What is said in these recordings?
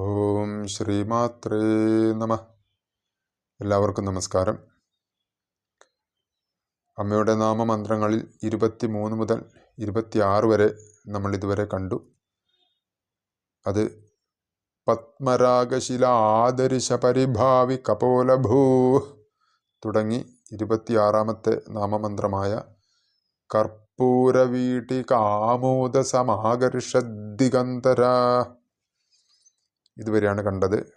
ഓം ശ്രീമാത്രേ നമ. എല്ലാവർക്കും നമസ്കാരം. അമ്മയുടെ നാമമന്ത്രങ്ങളിൽ ഇരുപത്തി മൂന്ന് മുതൽ ഇരുപത്തിയാറ് വരെ നമ്മൾ ഇതുവരെ കണ്ടു. അത് പത്മരാഗശില ആദരിശ പരിഭാവി കപോലഭൂ തുടങ്ങി ഇരുപത്തിയാറാമത്തെ നാമമന്ത്രമായ കർപ്പൂരവീട്ടി സമാകർഷദിഗന്തര ഇതുവരെയാണ് കണ്ടത്.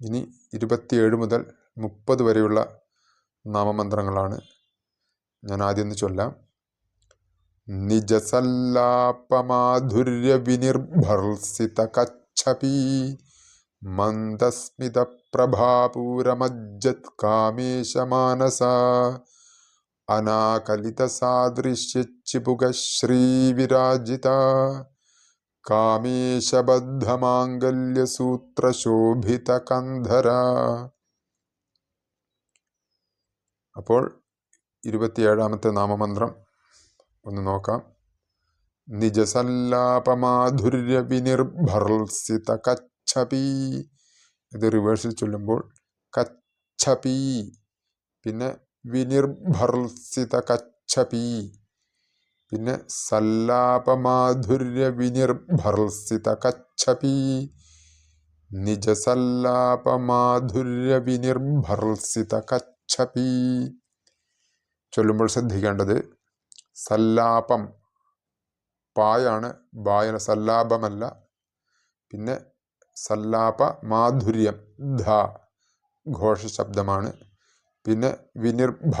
ഇനി ഇരുപത്തിയേഴ് മുതൽ മുപ്പത് വരെയുള്ള നാമമന്ത്രങ്ങളാണ് ഞാൻ ആദ്യം ഒന്ന് ചൊല്ലാം. നിജസല്ലാപമാധുര്യ വിനിർഭർസിത കച്ഛപി മന്ദസ്മിത പ്രഭാപൂരമജ്ജത് കാമേശമാനസ അനാകലിത സാദൃശ്യച്ചിപുക ശ്രീവിരാജിത കാമേശബദ്ധമാംഗല്യസൂത്രശോഭിത കന്ധര അപ്പോൾ ഇരുപത്തിയേഴാമത്തെ നാമമന്ത്രം ഒന്ന് നോക്കാം. നിജസല്ലാപമാധുര്യ വിനിർഭർസിത ഇത് റിവേഴ്സിൽ ചൊല്ലുമ്പോൾ കച്ഛപി. പിന്നെ വിനിർഭർസിത കച്ഛപി പിന്നെ സല്ലാപമാധുര്യ വിനിർഭർസിത കച്ഛപി നിജസല്ലാപമാധുര്യ വിനിർഭർസിത കച്ഛപി ചൊല്ലുമ്പോൾ ശ്രദ്ധിക്കേണ്ടത് സല്ലാപം. പായാണ് ബായന സല്ലാപമല്ല. പിന്നെ സല്ലാപ മാധുര്യം ധ ഘോഷ ശബ്ദമാണ് പിന്നെ വിനിർഭ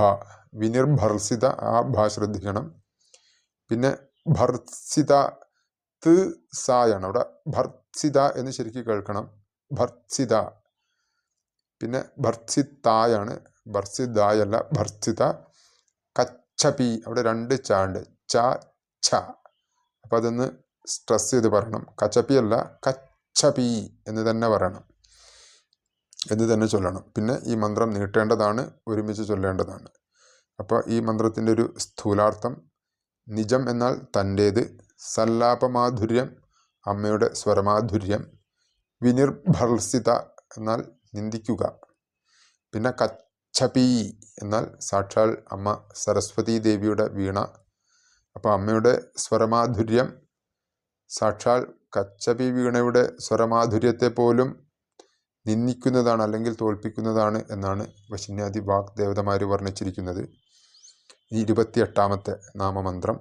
വിനിർഭർസിത ആ ഭ ശ്രദ്ധിക്കണം. പിന്നെ ഭർസിത ത് സായാണ് അവിടെ ഭർസിത എന്ന് ശരിക്കും കേൾക്കണം. ഭർസിത. പിന്നെ ഭർസിത്തായാണ് ഭർസിതായല്ല ഭർസിത. കച്ചപി. അവിടെ രണ്ട് ചാണ്ട് ച ഛ അപ്പം അതൊന്ന് സ്ട്രെസ് ചെയ്ത് പറയണം. കച്ചപ്പി അല്ല കച്ചപി എന്ന് തന്നെ പറയണം. എന്ന് തന്നെ ചൊല്ലണം. പിന്നെ ഈ മന്ത്രം നീട്ടേണ്ടതാണ് ഒരുമിച്ച് ചൊല്ലേണ്ടതാണ്. അപ്പോൾ ഈ മന്ത്രത്തിന്റെ ഒരു സ്ഥൂലാർത്ഥം നിജം എന്നാൽ തന്റേത്. സല്ലാപമാധുര്യം അമ്മയുടെ സ്വരമാധുര്യം. വിനിർഭർസിത എന്നാൽ നിന്ദിക്കുക. പിന്നെ കച്ചപി എന്നാൽ സാക്ഷാൽ അമ്മ സരസ്വതി ദേവിയുടെ വീണ. അപ്പോൾ അമ്മയുടെ സ്വരമാധുര്യം സാക്ഷാൽ കച്ചപി വീണയുടെ സ്വരമാധുര്യത്തെ പോലും നിന്ദിക്കുന്നതാണ് അല്ലെങ്കിൽ തോൽപ്പിക്കുന്നതാണ് എന്നാണ് വശിന്യാദി വാഗ്ദേവതമാർ വർണിച്ചിരിക്കുന്നത്. ഇരുപത്തിയെട്ടാമത്തെ നാമമന്ത്രം.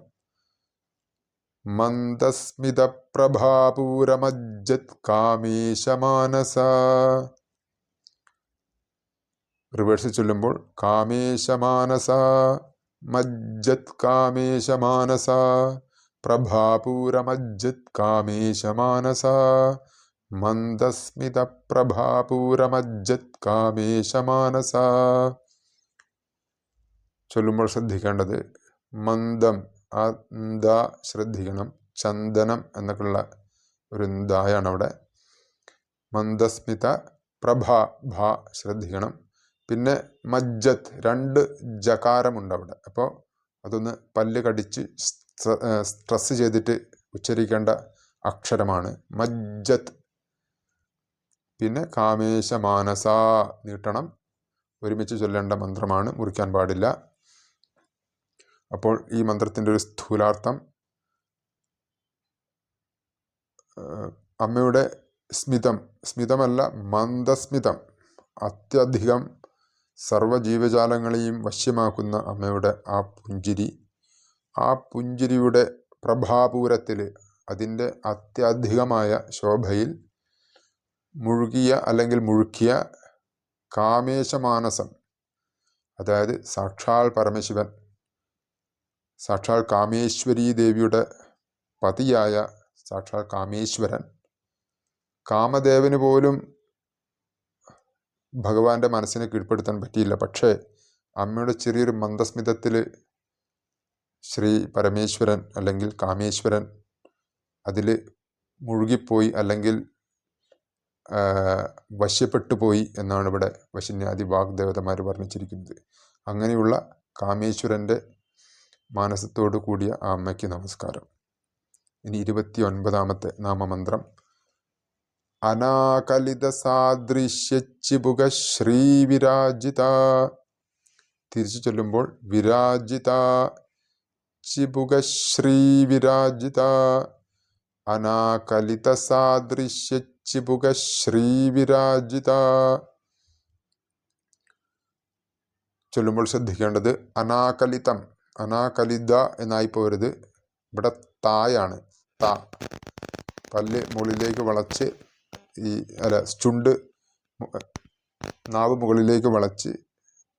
മന്ദസ്മിത പ്രഭാപൂരമജ്ജത് കാമേശമാനസ റിവേഴ്സ് ചൊല്ലുമ്പോൾ കാമേശമാനസ മജ്ജത് കാമേശമാനസ പ്രഭാപൂരമജ്ജത് കാമേശമാനസ മന്ദസ്മിത പ്രഭാപൂരമജ്ജത് കാമേശമാനസ. ചൊല്ലുമ്പോൾ ശ്രദ്ധിക്കേണ്ടത് മന്ദം ആ ദ ശ്രദ്ധിക്കണം ചന്ദനം എന്നൊക്കെയുള്ള ഒരു ദായാണ് അവിടെ. മന്ദസ്മിത പ്രഭ ഭ ശ്രദ്ധിക്കണം. പിന്നെ മജ്ജത്ത് രണ്ട് ജകാരമുണ്ട് അവിടെ. അപ്പോൾ അതൊന്ന് പല്ല് കടിച്ച് സ്ട്രെസ് ചെയ്തിട്ട് ഉച്ചരിക്കേണ്ട അക്ഷരമാണ് മജ്ജത്ത് പിന്നെ കാമേശമാനസ നീട്ടണം. ഒരുമിച്ച് ചൊല്ലേണ്ട മന്ത്രമാണ് മുറിക്കാൻ പാടില്ല. അപ്പോൾ ഈ മന്ത്രത്തിന്റെ ഒരു സ്ഥൂലാർത്ഥം അമ്മയുടെ സ്മിതം സ്മിതമല്ല മന്ദസ്മിതം അത്യധികം സർവജീവജാലങ്ങളെയും വശ്യമാക്കുന്ന അമ്മയുടെ ആ പുഞ്ചിരി ആ പുഞ്ചിരിയുടെ പ്രഭാപൂരത്തിൽ അതിന്റെ അത്യധികമായ ശോഭയിൽ മുഴുകിയ അല്ലെങ്കിൽ മുഴുക്കിയ കാമേശമാനസം അതായത് സാക്ഷാൽ പരമശിവൻ സാക്ഷാൽ കാമേശ്വരി ദേവിയുടെ പതിയായ സാക്ഷാൽ കാമേശ്വരൻ. കാമദേവന് പോലും ഭഗവാന്റെ മനസ്സിനെ കീഴ്പ്പെടുത്താൻ പറ്റിയില്ല. പക്ഷേ അമ്മയുടെ ചെറിയൊരു മന്ദസ്മിതത്തിൽ ശ്രീ പരമേശ്വരൻ അല്ലെങ്കിൽ കാമേശ്വരൻ അതിൽ മുഴുകിപ്പോയി അല്ലെങ്കിൽ വശ്യപ്പെട്ടു പോയി എന്നാണ് ഇവിടെ വശന്യാദി വാഗ്ദേവതമാർ വർണിച്ചിരിക്കുന്നത്. അങ്ങനെയുള്ള കാമേശ്വരന്റെ മാനസത്തോടു കൂടിയ ആ അമ്മയ്ക്ക് നമസ്കാരം. ഇനി ഇരുപത്തി ഒൻപതാമത്തെ നാമമന്ത്രം. അനാകലിത സാദൃശ്യച്ചിബുക ശ്രീവിരാജിത തിരിച്ചു ചൊല്ലുമ്പോൾ വിരാജിത. ചിബുക ശ്രീവിരാജിത അനാകലിത സാദൃശ്യച്ചിബുക ശ്രീവിരാജിത ചൊല്ലുമ്പോൾ ശ്രദ്ധിക്കേണ്ടത് അനാകലിതം. അനാകലിത എന്നായി പോരുത്. ഇവിടെ തായാണ്. താ. പല്ല് മുകളിലേക്ക് വളച്ച് ഈ അല്ല ചുണ്ട് നാവ് മുകളിലേക്ക് വളച്ച്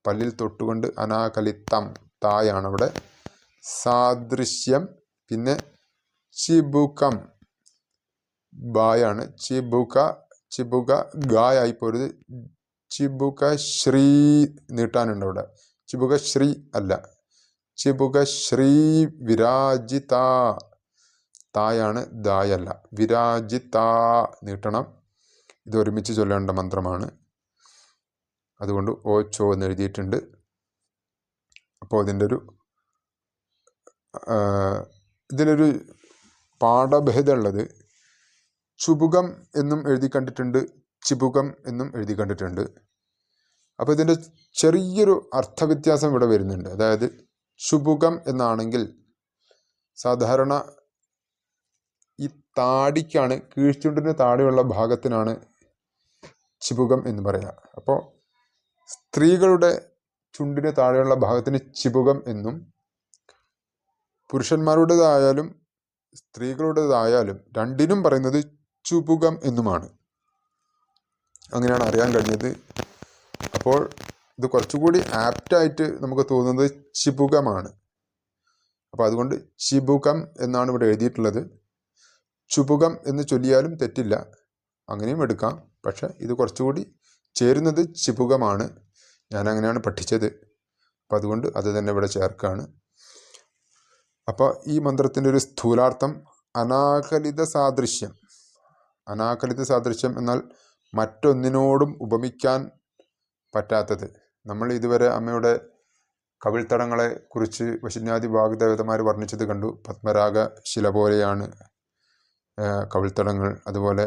പല്ലിൽ തൊട്ടുകൊണ്ട് അനാകലിത്തം തായാണ് അവിടെ സാദൃശ്യം പിന്നെ ചിബുക്കം ബായാണ്. ചിബുക ചിബുക ഗായായി പോരുത്. ചിബുക ശ്രീ നീട്ടാനുണ്ട് അവിടെ ചിബുക ശ്രീ അല്ല. ചിബുക ശ്രീ വിരാജിത തായാണ് ദായല്ല. വിരാജിത നീട്ടണം. ഇത് ഒരുമിച്ച് ചൊല്ലേണ്ട മന്ത്രമാണ്. അതുകൊണ്ട് ഓ ചോ എന്ന് എഴുതിയിട്ടുണ്ട്. അപ്പോൾ ഇതിന്റെ ഒരു ഇതിലൊരു പാഠഭേദമുള്ളത് ചുബുകം എന്നും എഴുതി കണ്ടിട്ടുണ്ട് ചിബുകം എന്നും എഴുതി കണ്ടിട്ടുണ്ട്. അപ്പോൾ ഇതിന്റെ ചെറിയൊരു അർത്ഥവ്യത്യാസം ഇവിടെ വരുന്നുണ്ട്. അതായത് ചുബുകം എന്നാണെങ്കിൽ സാധാരണ ഈ താടിക്കാണ് കീഴ്ചുണ്ടിന് താടിയുള്ള ഭാഗത്തിനാണ് ചിപുകം എന്ന് പറയുക. അപ്പോൾ സ്ത്രീകളുടെ ചുണ്ടിന് താഴെയുള്ള ഭാഗത്തിന് ചിബുകം എന്നും പുരുഷന്മാരുടേതായാലും സ്ത്രീകളുടേതായാലും രണ്ടിനും പറയുന്നത് ചുപുകം എന്നുമാണ്. അങ്ങനെയാണ് അറിയാൻ കഴിഞ്ഞത്. അപ്പോൾ ഇത് കുറച്ചുകൂടി ആപ്റ്റായിട്ട് നമുക്ക് തോന്നുന്നത് ചിബുകമാണ് അപ്പോൾ അതുകൊണ്ട് ചിബുകം എന്നാണ് ഇവിടെ എഴുതിയിട്ടുള്ളത്. ചുബുകം എന്ന് ചൊല്ലിയാലും തെറ്റില്ല. അങ്ങനെയും എടുക്കാം. പക്ഷെ ഇത് കുറച്ചുകൂടി ചേരുന്നത് ചിബുകമാണ് ഞാൻ അങ്ങനെയാണ് പഠിച്ചത്. അപ്പം അതുകൊണ്ട് അത് തന്നെ ഇവിടെ ചേർക്കുകയാണ് അപ്പോൾ ഈ മന്ത്രത്തിന്റെ ഒരു സ്ഥൂലാർത്ഥം അനാകലിത സാദൃശ്യം. അനാകലിത സാദൃശ്യം എന്നാൽ മറ്റൊന്നിനോടും ഉപമിക്കാൻ പറ്റാത്തത്. നമ്മൾ ഇതുവരെ അമ്മയുടെ കവിൾത്തടങ്ങളെ കുറിച്ച് വശിന്യാദി വാഗ്ദേവതമാർ വർണിച്ചത് കണ്ടു. പത്മരാഗ ശില പോലെയാണ് കവിൾത്തടങ്ങൾ. അതുപോലെ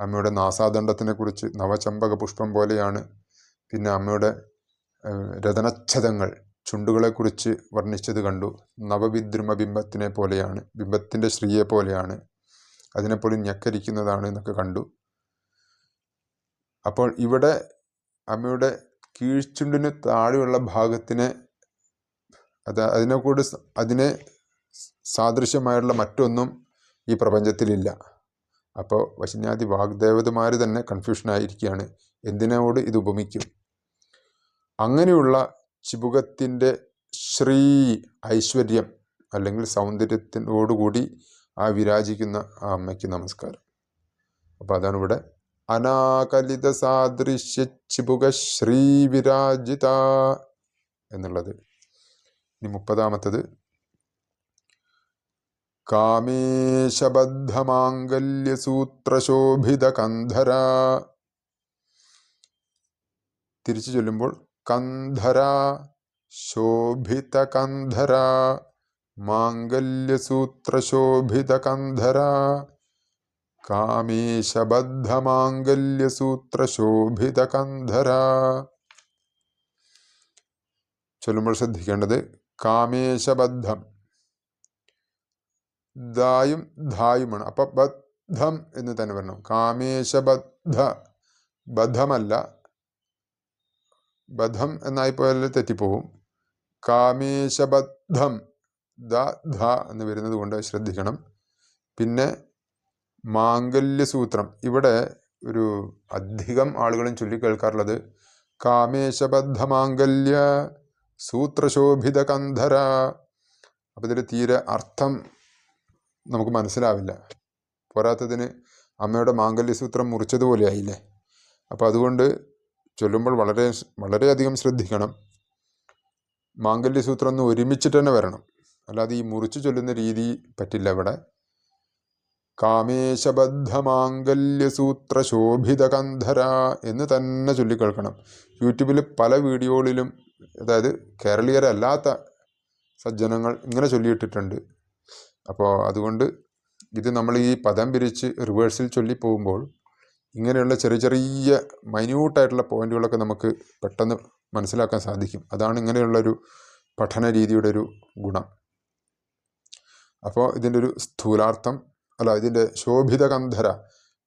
അമ്മയുടെ നാസാദണ്ഡത്തിനെ കുറിച്ച് നവചമ്പക പുഷ്പം പോലെയാണ്. പിന്നെ അമ്മയുടെ രതനച്ഛതങ്ങൾ ചുണ്ടുകളെക്കുറിച്ച് വർണിച്ചത് കണ്ടു. നവവിദ്രുമ ബിംബത്തിനെ പോലെയാണ് ബിംബത്തിന്റെ ശ്രീയെ പോലെയാണ്. അതിനെപ്പോലും ഞെക്കരിക്കുന്നതാണ് എന്നൊക്കെ കണ്ടു. അപ്പോൾ ഇവിടെ അമ്മയുടെ കീഴ്ചുണ്ടിന് താഴെയുള്ള ഭാഗത്തിനെ അത് അതിനെ കൂടി അതിനെ സാദൃശ്യമായുള്ള മറ്റൊന്നും ഈ പ്രപഞ്ചത്തിലില്ല. അപ്പോൾ വശന്യാദി വാഗ്ദേവതമാർ തന്നെ കൺഫ്യൂഷനായിരിക്കുകയാണ്. എന്തിനോട് ഇത് ഉപമിക്കും? അങ്ങനെയുള്ള ചിബുകത്തിന്റെ ശ്രീ ഐശ്വര്യം അല്ലെങ്കിൽ സൗന്ദര്യത്തിനോടുകൂടി ആ വിരാജിക്കുന്ന ആ അമ്മയ്ക്ക് നമസ്കാരം. അപ്പോൾ അതാണ് ഇവിടെ അനാകലിത സാദൃശ്യ ചിപുക ശ്രീ വിരാജിത എന്നുള്ളത്. ഇനി മുപ്പതാമത്തത്. കാമേശബദ്ധമാംഗല്യസൂത്രശോഭിത കന്ധര. തിരിച്ചു ചൊല്ലുമ്പോൾ കന്ധര ശോഭിത കന്ധര മാംഗല്യസൂത്രശോഭിത കന്ധര. കാമേശബദ്ധമാംഗല്യസൂത്രശോഭിത കന്ധര ചൊല്ലുമ്പോൾ ശ്രദ്ധിക്കേണ്ടത് കാമേശബദ്ധം. ദായും ധായുമാണ്. അപ്പൊ ബദ്ധം എന്ന് തന്നെ വരണം. കാമേശബദ്ധ. ബദ്ധമല്ല. ബദ്ധം എന്നായി പോയാൽ തെറ്റിപ്പോവും. കാമേശബദ്ധം. ദ ധ എന്ന് വരുന്നത് കൊണ്ട് ശ്രദ്ധിക്കണം. പിന്നെ മാംഗല്യസൂത്രം. ഇവിടെ ഒരു അധികം ആളുകളും ചൊല്ലിക്കേൾക്കാറുള്ളത് കാമേശബദ്ധ മാംഗല്യ സൂത്രശോഭിത കന്ധര. അപ്പം ഇതിൽ തീരെ അർത്ഥം നമുക്ക് മനസ്സിലാവില്ല. പോരാത്തതിന് അമ്മയുടെ മാംഗല്യസൂത്രം മുറിച്ചതുപോലെ ആയില്ലേ അപ്പോൾ അതുകൊണ്ട് ചൊല്ലുമ്പോൾ വളരെ വളരെയധികം ശ്രദ്ധിക്കണം. മാംഗല്യസൂത്രം ഒന്ന് ഒരുമിച്ചിട്ട് തന്നെ വരണം. അല്ലാതെ ഈ മുറിച്ച് ചൊല്ലുന്ന രീതി പറ്റില്ല ഇവിടെ. കാമേശബദ്ധമാംഗല്യസൂത്ര ശോഭിത കന്ധര എന്ന് തന്നെ ചൊല്ലിക്കേൾക്കണം. യൂട്യൂബിൽ പല വീഡിയോകളിലും അതായത് കേരളീയരല്ലാത്ത സജ്ജനങ്ങൾ ഇങ്ങനെ ചൊല്ലിയിട്ടിട്ടുണ്ട്. അപ്പോൾ അതുകൊണ്ട് ഇത് നമ്മൾ ഈ പദം പിരിച്ച് റിവേഴ്സിൽ ചൊല്ലി പോകുമ്പോൾ ഇങ്ങനെയുള്ള ചെറിയ ചെറിയ മൈന്യൂട്ടായിട്ടുള്ള പോയിന്റുകളൊക്കെ നമുക്ക് പെട്ടെന്ന് മനസ്സിലാക്കാൻ സാധിക്കും. അതാണ് ഇങ്ങനെയുള്ളൊരു പഠന രീതിയുടെ ഒരു ഗുണം. അപ്പോൾ ഇതിന്റെ ഒരു സ്ഥൂലാർത്ഥം അല്ല ഇതിന്റെ ശോഭിത കന്ധര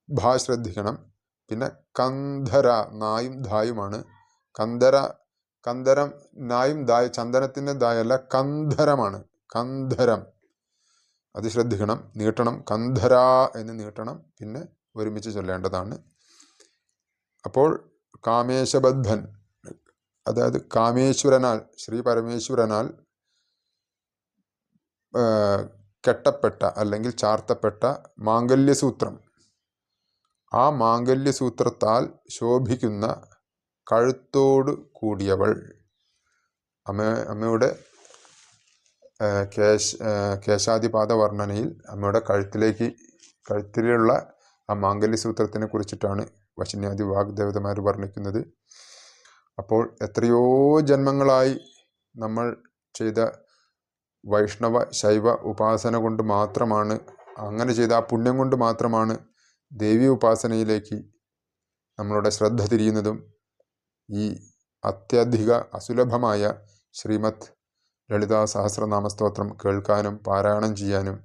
ഭാ ശ്രദ്ധിക്കണം. പിന്നെ കന്ധര നായും ധായുമാണ്. കന്ധര കന്ധരം നായും ദായ ചന്ദനത്തിന്റെ ദായല്ല കന്ധരമാണ്. കന്ധരം. അത് ശ്രദ്ധിക്കണം. നീട്ടണം. കന്ധര എന്ന് നീട്ടണം. പിന്നെ ഒരുമിച്ച് ചൊല്ലേണ്ടതാണ്. അപ്പോൾ കാമേശബദ്ധൻ അതായത് കാമേശ്വരനാൽ ശ്രീ പരമേശ്വരനാൽ കെട്ടപ്പെട്ട അല്ലെങ്കിൽ ചാർത്തപ്പെട്ട മാംഗല്യസൂത്രം. ആ മാംഗല്യസൂത്രത്താൽ ശോഭിക്കുന്ന കഴുത്തോട് കൂടിയവൾ. അമ്മ അമ്മയുടെ കേശ കേശാതിപാത വർണനയിൽ അമ്മയുടെ കഴുത്തിലേക്ക് കഴുത്തിലുള്ള ആ മാംഗല്യസൂത്രത്തിനെ കുറിച്ചിട്ടാണ് വശന്യാദി വാഗ്ദേവതമാർ വർണിക്കുന്നത്. അപ്പോൾ എത്രയോ ജന്മങ്ങളായി നമ്മൾ ചെയ്ത വൈഷ്ണവ ശൈവ ഉപാസന കൊണ്ട് മാത്രമാണ് അങ്ങനെ ചെയ്ത ആ പുണ്യം കൊണ്ട് മാത്രമാണ് ദേവി ഉപാസനയിലേക്ക് നമ്മളുടെ ശ്രദ്ധ തിരിയുന്നതും ഈ അത്യധിക അസുലഭമായ ശ്രീമത് ലളിതാ സഹസ്രനാമ സ്തോത്രം കേൾക്കാനും പാരായണം ചെയ്യാനും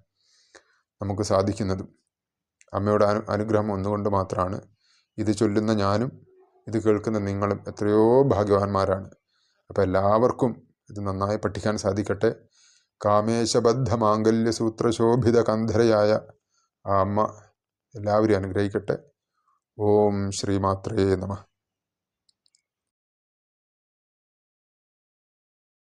നമുക്ക് സാധിക്കുന്നതും. അമ്മയുടെ അനു അനുഗ്രഹം ഒന്നുകൊണ്ട് മാത്രമാണ്. ഇത് ചൊല്ലുന്ന ഞാനും ഇത് കേൾക്കുന്ന നിങ്ങളും എത്രയോ ഭാഗ്യവാന്മാരാണ്. അപ്പോൾ എല്ലാവർക്കും ഇത് നന്നായി പഠിക്കാൻ സാധിക്കട്ടെ. കാമേശബദ്ധ മാംഗല്യസൂത്രശോഭിത കന്ധരയായ ആ അമ്മ എല്ലാവരെയും അനുഗ്രഹിക്കട്ടെ. ഓം ശ്രീമാത്രേ നമഃ.